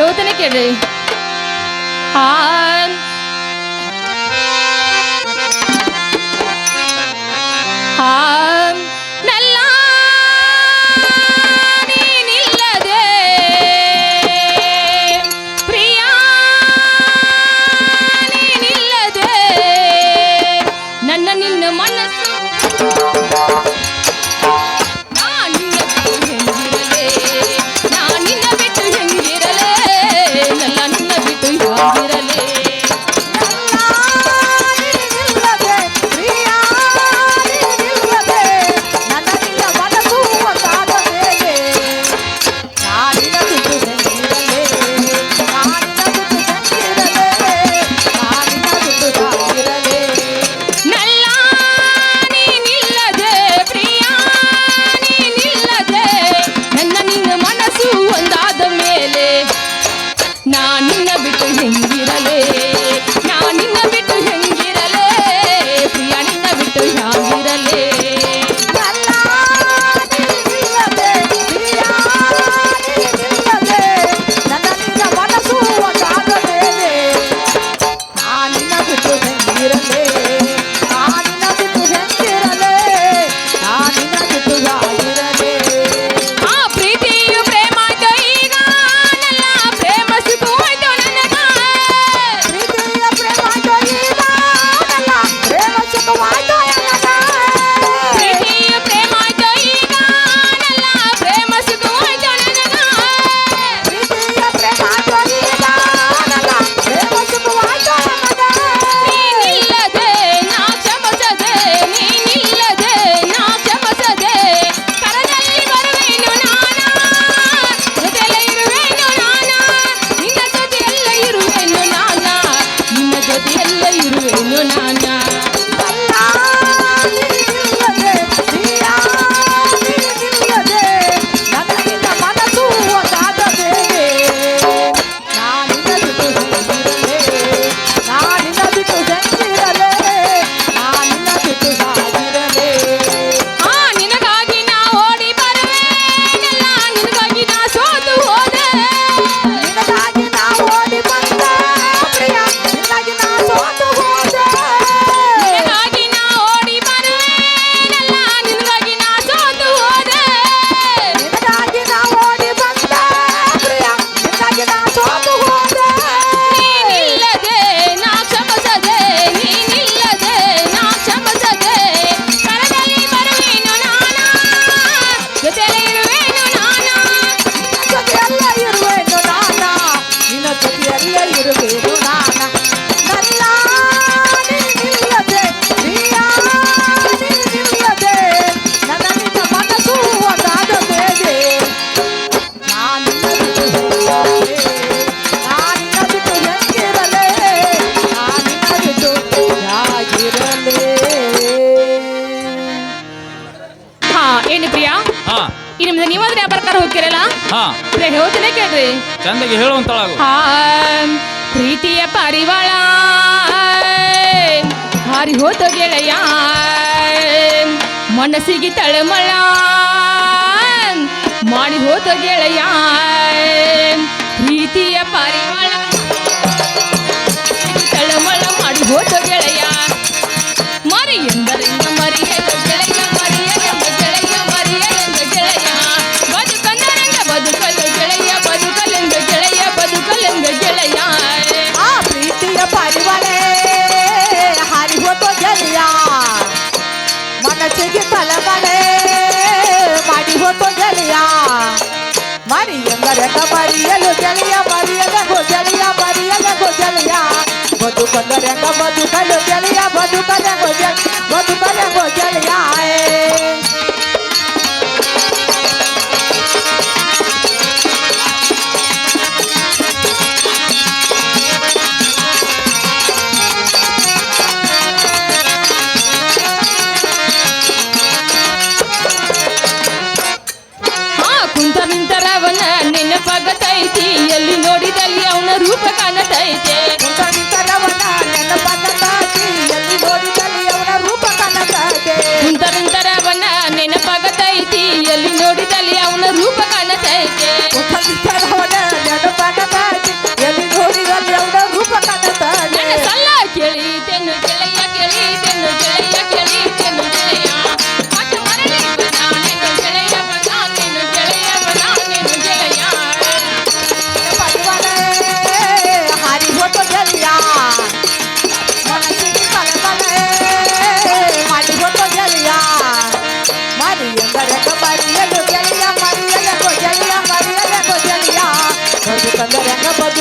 ಹೇಳ್ತೇನೆ ಕೇಳಿ. ಆ ಹೇಳ್ರಿ. ಚಂದಗೆ ಹೇಳುವಂತಳಾಗು ಆ, ಪ್ರೀತಿಯ ಪರಿವಾಳ ಹಾರಿ ಹೋದ ಗೆಳೆಯ ಮನಸ್ಸಿಗೆ ತಳಮಳ ಮಾಡಿ ಹೋದ ಗೆಳೆಯ ಕಬರಿಯಲು ಗೆಳೆಯ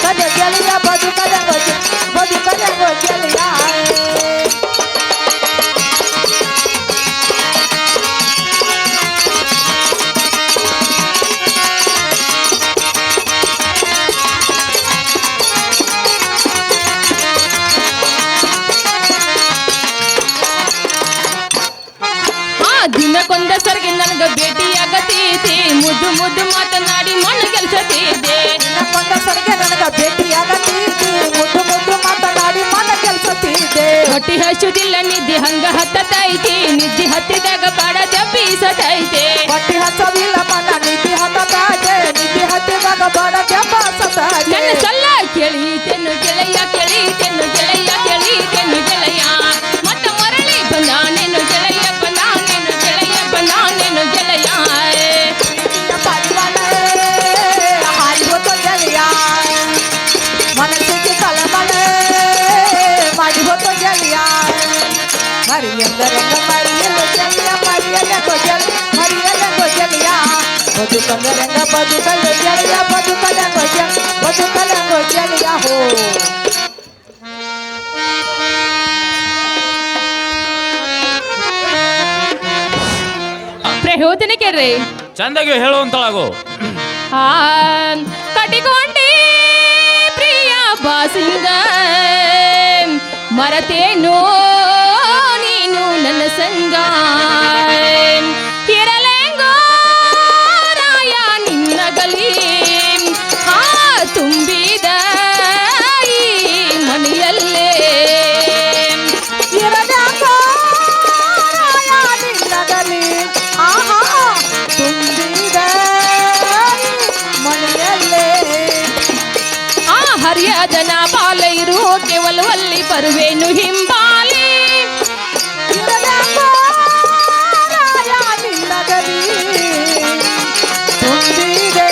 Kadek jalin apa tuh ದಿನಕ್ಕೊಂದ ಸರ್ಗೆ ನನಗ ಭೇಟಿಯಾಗತೈತಿ ಮುದ್ದು ಮುದ್ದು ಮಾತನಾಡಿ ಮಣ್ಣು ಗೆಲ್ಸತೈತೆ ಕೊಂದ ಸರ್ಗೆ ನನಗ ಭೇಟಿಯಾಗತ್ತೀತಿ ಮುದ್ದು ಮುದ್ದು ಮಾತನಾಡಿ ಮನ ಕೆಲ್ಸತ್ತಿದ್ದೆ ಹೊಟ್ಟಿ ಹಸುದಿಲ್ಲ ನಿದ್ದೆ ಹಂಗ ಹತ್ತತೈತಿ. ನಿದ್ದೆ ಹತ್ತಿದಾಗ ಬಾಡ ತಪ್ಪಿಸತೈತೆ ಹೊಟ್ಟಿ ಹಚ್ಚವಿಲ್ಲ ಮನ ನಿಧಿ ಹತ್ತಾಗೆ ನಿಧಿ ಹತ್ತಿದಾಗ ಪಾಡ ಕೆಂಪ ಸತಾಗೆ ನನ್ನ ಸಲ್ಲ ಕೇಳಿತೆನು ಗೆಳೆಯ ಕೇಳಿತೆನು ಗೆಳೆಯ ಕೇಳಿತೆನು ಗೆಳೆಯ ಮತ್ತ ಮರಳಿ ಬಂದಾನೆನು ಬದುಕಂದರೆಂಗ ಬದುಕಲು ಗೆಳೆಯ ಬದುಕಲೆಂಗೋ ಗೆಳೆಯ ಬದುಕಲೆಂಗೋ ಗೆಳೆಯ ಹೋ ಪ್ರಹೋದನೆ ಕೇಳ್ರಿ ಚಂದಾಗಿ ಹೇಳುವಂತಳಾಗು ಆ ಕಟಿಕೊಂಡಿ ಪ್ರಿಯ ಬಾಸಿಂಗ. ಮರತೇನೋ ನೀನು ನನ್ನ ಸಂಗ. ಆ ಹರಿಯದನ ಬಾಲೈರು ಕೇವಲವಲ್ಲಿ ಬರುವೇನು ಹಿಂಬಾಲಿ. ತುಂಬಿದೆ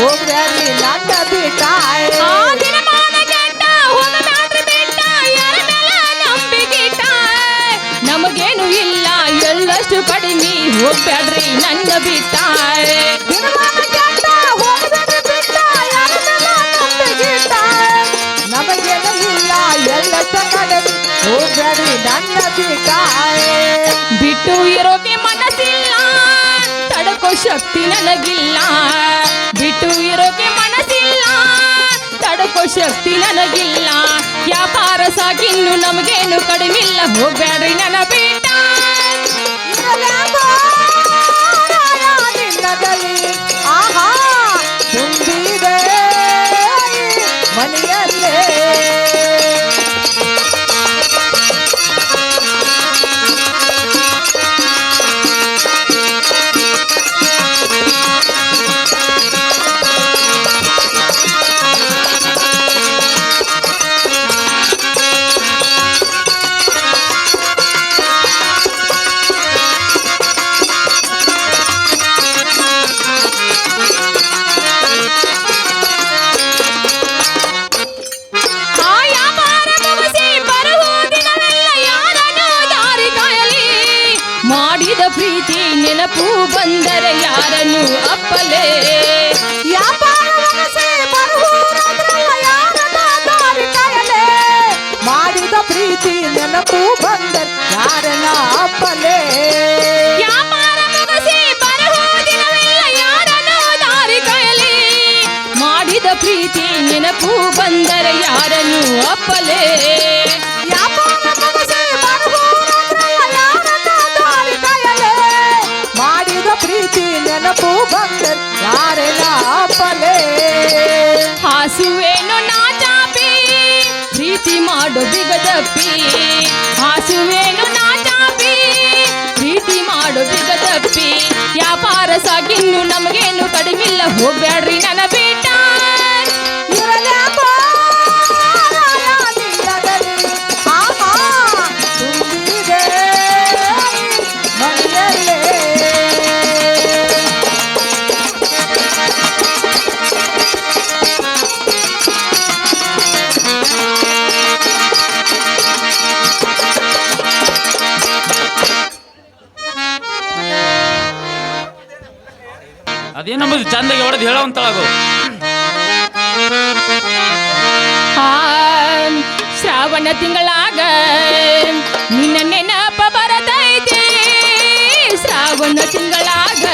ಯಾರ ಮೇಲ ನಂಬಿಕಿಟ್ಟ ನಮಗೇನು ಇಲ್ಲ ಎಲ್ಲಷ್ಟು ಕಡಿಮೆ ಹೋಗ್ಬೇಡ್ರಿ ನನ್ನ ಬಿಟ್ಟ ನಮಗೇನ ಇಲ್ಲ ಎಲ್ಲ ಕಡಿಮೆ ಹೋಗ್ಬೇಡಿ ನನ್ನ ಬಿಟ್ಟ ಬಿಟ್ಟು ಇರೋಕೆ ಶಕ್ತಿ ನನಗಿಲ್ಲ. ಬಿಟ್ಟು ಇರೋಕೆ ಮನಸ್ಸಿಲ್ಲ. ತಡಕೋ ಶಕ್ತಿ ನನಗಿಲ್ಲ. ವ್ಯಾಪಾರ ಸಾಕಿನ್ನು ನಮಗೇನು ಕಡಿಮಿಲ್ಲ. ಹೋಗ್ಬೇಡ್ರಿ ನನ್ನ ಬೇಟ ಆಹಾ, ತುಂಬಿದೆ ಮನೆಯಲ್ಲೇ. ಪ್ರೀತಿ ನೆನಪು ಬಂದ ಯಾರನ್ನ ಅಪ್ಪಲೇ ಪ್ರೀತಿ ನೆನಪು ಬಂದರೆ ಯಾರನ್ನು ಅಪ್ಪಲೇ? ಪ್ರೀತಿ ಮಾಡು ಬಿಗದಪ್ಪಿ. ಹಾಸುವೇನು ನಾಟಾಪಿ ಪ್ರೀತಿ ಮಾಡು ಬಿಗದಪ್ಪಿ. ವ್ಯಾಪಾರ ಸಾಗಿನ್ನು ನಮಗೇನು ಕಡಿಮಿಲ್ಲ ಹೋಗ್ಬೇಡ್ರಿ ನನಬಿ ಅದೇ ಚಂದ ಚಂದಾಗಿ ಹೊಡೆದು ಹೇಳೋಂತಳದು ಶ್ರಾವಣ ತಿಂಗಳಾಗ ನಿನ್ನ ನೆನಪ ಬರತೈತಿ. ಶ್ರಾವಣ ತಿಂಗಳಾಗ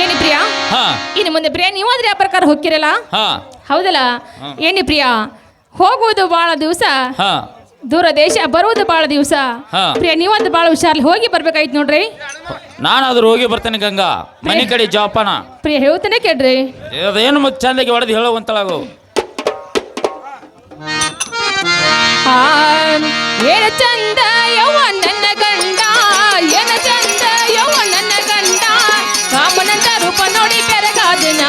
ಏನಿ ಪ್ರಿಯ? ಇನ್ನು ಮುಂದೆ ಪ್ರಿಯ ನೀವು ಆದ್ರೆ ಆ ಪ್ರಕಾರ ಹೋಗ್ತಿರಲ್ಲ? ಹೌದಲ್ಲ? ಏನಿ ಪ್ರಿಯಾ ಹೋಗುವುದು ಬಹಳ ದಿವಸ ದೂರ ದೇಶ ಬರುವುದು ಬಹಳ ದಿವಸ. ಪ್ರಿಯ ನೀವೊಂದು ಬಹಳ ಹುಷಾರ್ಲಿ ಹೋಗಿ ಬರ್ಬೇಕಾಯ್ತು ನೋಡ್ರಿ. ನಾನಾದ್ರೂ ಹೋಗಿ ಬರ್ತೇನೆ ಗಂಗಾ. ಮನೆ ಕಡೆ ಜೋಪಾನ. ಪ್ರಿಯ ಹೇಳ್ತೇನೆ ಕೇಳ್ರಿ. ಅದೇನು ಮತ್ತೆ ಚಂದಗೆ ಹೊಡೆದು ಹೇಳೋ ಅಂತಳಾಗು. ಏನ ಚಂದ ಯವ ನನ್ನ ಗಂಡ ಏನ ಚಂದ ಯವ ನನ್ನ ಗಂಡ. ಕಾಮನಂತ ರೂಪ ನೋಡಿ ಬೆರಗಾದನ,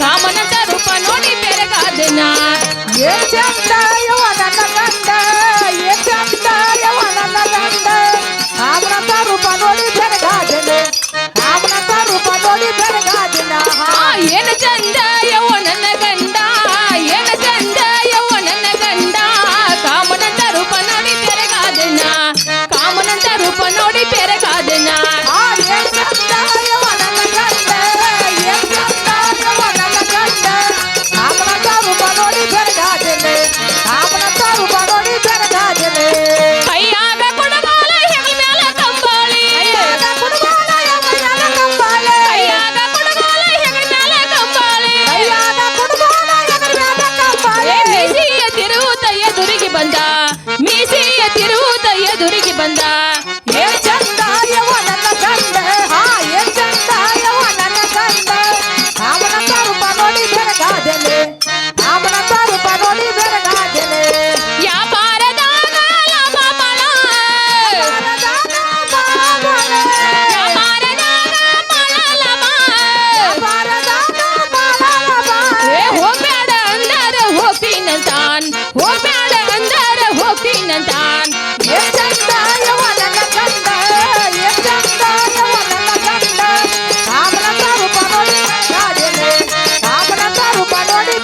ಕಾಮನಂತ ರೂಪ ನೋಡಿ ಬೆರಗಾದನ. ಏನ ಚಂದ ಯವ ನನ್ನ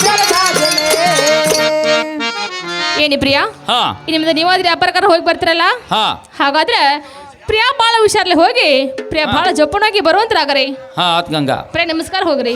ಬೆರಗಾದೆನೆ. ಏನಿ ಪ್ರಿಯಾ? ನಿಮ್ದು ನೀವಾದ್ರೆ ವ್ಯಾಪಾರಕಾರ ಹೋಗಿ ಬರ್ತೀರಲ್ಲ? ಹಾ. ಹಾಗಾದ್ರೆ ಪ್ರಿಯಾ ಬಾಳ ಹುಷಾರ್ಲಿ ಹೋಗಿ ಪ್ರಿಯಾ ಭಾಳ ಜಪ್ಪನಾಗಿ ಆತ್ ಗಂಗಾ. ಪ್ರಿಯಾ ನಮಸ್ಕಾರ ಹೋಗ್ರಿ.